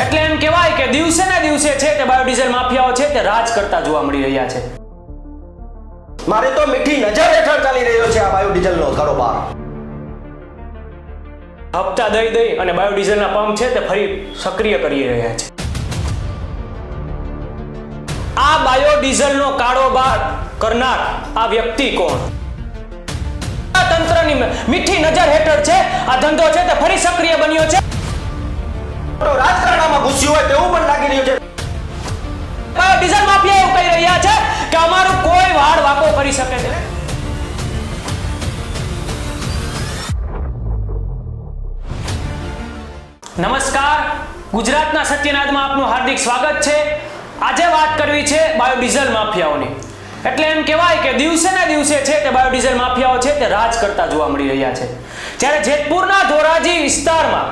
એટલે એમ કહેવાય કે દિવસે ને દિવસે છે તે બાયોડીઝલ માફિયાઓ છે તે રાજ કરતા જોવા મળી રહ્યા છે. મારે તો મીઠી નજર હેઠળ ચાલી રહ્યો છે આ બાયોડીઝલનો કારોબાર હપ્તા દઈ દઈ અને બાયોડીઝલના પંપ છે તે ફરી સક્રિય કરી રહ્યા છે. આ બાયોડીઝલનો કારોબાર કરનાર આ વ્યક્તિ કોણ? આ તંત્રની મીઠી નજર હેઠળ છે આ ધંધો છે તે ફરી સક્રિય બન્યો છે. રાજકારણમાં ઘૂસ્યું હોય તેવું પણ લાગી રહ્યું છે. ડીઝલ માફિયા એવું કહી રહ્યા છે કે અમારું કોઈ વાળ વાકો કરી શકે છે. નમસ્કાર. ગુજરાતના સત્યનાદમાં આપનું હાર્દિક સ્વાગત છે. આજે વાત કરવી છે બાયોડીઝલ માફિયાઓની. એટલે એમ કહેવાય કે દિવસે ને દિવસે છે તે બાયોડીઝલ માફિયાઓ છે તે રાજ કરતા જોવા મળી રહ્યા છે. જ્યારે જેતપુરના ધોરાજી વિસ્તારમાં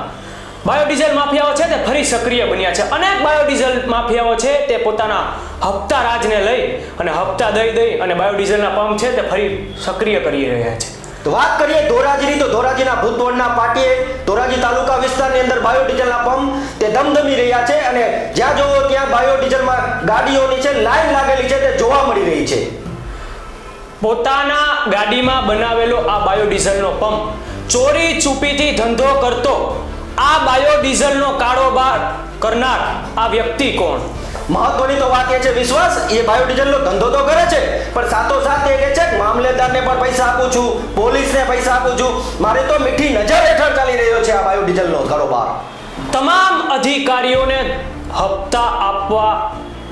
બાયોડીઝલ માફિયાઓ છે તે ફરી સક્રિય બન્યા છે. અનેક બાયોડીઝલ માફિયાઓ છે તે પોતાના હપ્તા રાજને લઈ અને હપ્તા દઈ દઈ અને બાયોડીઝલના પંપ છે તે ફરી સક્રિય કરી રહ્યા છે. તો વાત કરીએ ધોરાજીની તો ધોરાજીના ભૂતવડના પાટીએ ધોરાજી તાલુકા વિસ્તારની અંદર બાયોડીઝલના પંપ તે ધમધમી રહ્યા છે અને જ્યાં જોવો ત્યાં બાયોડીઝલમાં ગાડીઓની છે લાઈન લાગેલી છે તે જોવા મળી રહી છે. પોતાના ગાડીમાં બનાવેલો આ બાયોડીઝલનો પંપ ચોરી છુપીથી ધંધો કરતો આ બાયોડીઝલનો કારોબાર કરનાર આ વ્યક્તિ કોણ? મહત્વની તો વાત એ છે, વિશ્વાસ, એ બાયોડીઝલનો ધંધો તો કરે છે, પણ સાથોસાથ એ કહે છે મામલેદારને પણ પૈસા આપું છું, પોલીસને પૈસા આપું છું. મારે તો મીઠી નજર હેઠળ ચાલી રહ્યો છે આ બાયોડીઝલનો કારોબાર તમામ અધિકારીઓને હપ્તા આપવા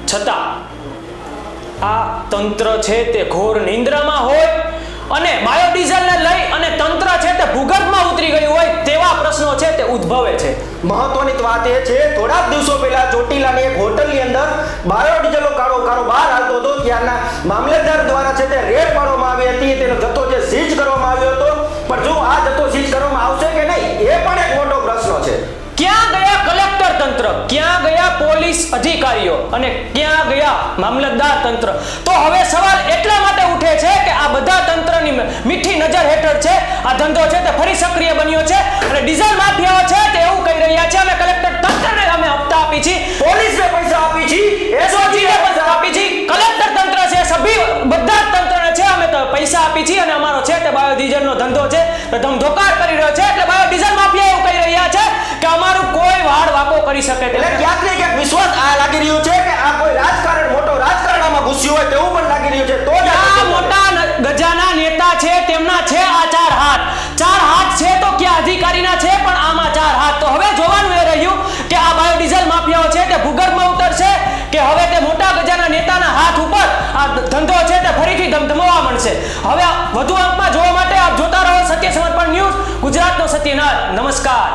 છતાં આ તંત્ર છે તે ઘોર નિંદ્રામાં હોય અને બાયોડીઝલને લઈ અને તંત્ર છે તે ભૂગર્ભમાં પ્રશ્નો છે તે ઉદ્ભવે છે. મહત્વની વાત એ છે થોડાક દિવસો પહેલા ચોટીલાની એક હોટલની અંદર બાયોડીઝલનો કાળો કારોબાર હાલતો હતો. ત્યારના મામલતદાર દ્વારા છે તે રેડ પાડવામાં આવી હતી. તેનો જથ્થો જે સીઝ કરવામાં આવ્યો હતો. પણ જો આ જથ્થો સીઝ કરવામાં આવશે કે નહીં એ પણ એક મોટો પ્રશ્ન છે. ક્યાં ગયા કલેક્ટર તંત્ર? ક્યાં ગયા પોલીસ અધિકારીઓ? અને ક્યાં ગયા મામલતદાર તંત્ર? તો હવે સવાલ એટલા માટે ઉઠે છે કે આ બધા તંત્રની આ ધંધો છે તે ફરી સક્રિય બન્યો છે અને ડીઝલ માફિયાઓ છે તે એવું કહી રહ્યા છે અમે કલેક્ટર તંત્રને અમે હપ્તા આપી છીએ પોલીસને પૈસા આપી છે એસઓજીને પૈસા આપી છીએ કલેક્ટર તંત્ર છે સભી બધા તંત્રને છે અમે તો પૈસા આપી છીએ અને અમારો છે તે બાયોડીઝલનો ધંધો છે. તો ધમધોકાર ધંધો છે તે ફરીથી ધમધમવા મળશે. હવે વધુ અંકમાં જોવા માટે આપ જોતા રહો સત્ય સમર્પણ ન્યૂઝ ગુજરાતનો સત્યનાથ નમસ્કાર.